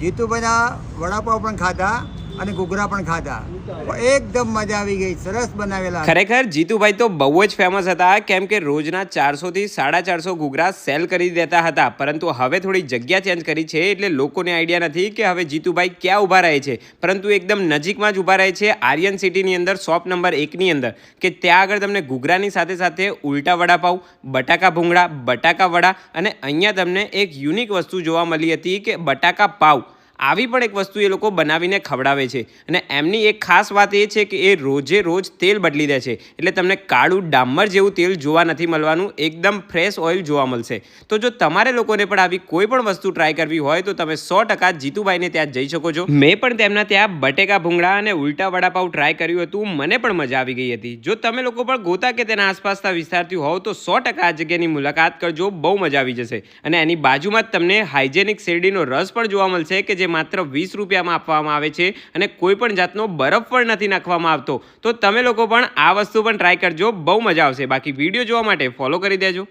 જીતુભાઈના વડાપાવ પણ ખાધા. અને ઘૂઘરા પણ ખાધા. એકદમ મજા આવી ગઈ, સરસ બનાવેલા. ખરેખર જીતુભાઈ તો બહુ જ ફેમસ હતા, કેમ કે રોજના ચારસો થી સાડા ચારસો ઘૂઘરા સેલ કરી દેતા હતા, પરંતુ હવે થોડી જગ્યા ચેન્જ કરી છે, એટલે લોકોને આઈડિયા નથી કે હવે જીતુભાઈ ક્યાં ઊભા રહે છે. પરંતુ એકદમ નજીકમાં જ ઊભા રહે છે આર્યન સિટીની અંદર શોપ નંબર એકની અંદર, કે ત્યાં આગળ તમને ઘૂઘરાની સાથે સાથે ઉલટા વડાપાઉં, બટાકા ભૂંગળા, બટાકા વડા, અને અહીંયા તમને એક યુનિક વસ્તુ જોવા મળી હતી કે બટાકા પાવ આવી પણ એક વસ્તુ એ લોકો બનાવીને ખવડાવે છે. અને એમની એક ખાસ વાત એ છે કે એ રોજે રોજ તેલ બદલી દે છે. એટલે તમને કાળું ડામર જેવું તેલ જોવા નથી મળવાનું, એકદમ ફ્રેશ ઓઇલ જોવા મળશે. તો જો તમારે લોકોને પણ આવી કોઈ પણ વસ્તુ ટ્રાય કરવી હોય તો તમે સો ટકા જીતુભાઈને ત્યાં જઈ શકો છો. મેં પણ તેમના ત્યાં બટેકા ભૂંગળા અને ઉલટા વડાપાવ ટ્રાય કર્યું હતું, મને પણ મજા આવી ગઈ હતી. જો તમે લોકો પણ ગોતા કે તેના આસપાસના વિસ્તારથી હોવ તો સો ટકા આ જગ્યાની મુલાકાત કરજો, બહુ મજા આવી જશે. અને એની બાજુમાં જ તમને હાઇજેનિક શેરડીનો રસ પણ જોવા મળશે કે જે માત્ર વીસ રૂપિયામાં આપવામાં આવે છે અને કોઈ પણ જાતનો બરફ પણ નથી નાખવામાં આવતો. તો તમે લોકો પણ આ વસ્તુ પણ ટ્રાય કરજો. બહુ મજા આવશે. બાકી વીડિયો જોવા માટે ફોલો કરી દેજો.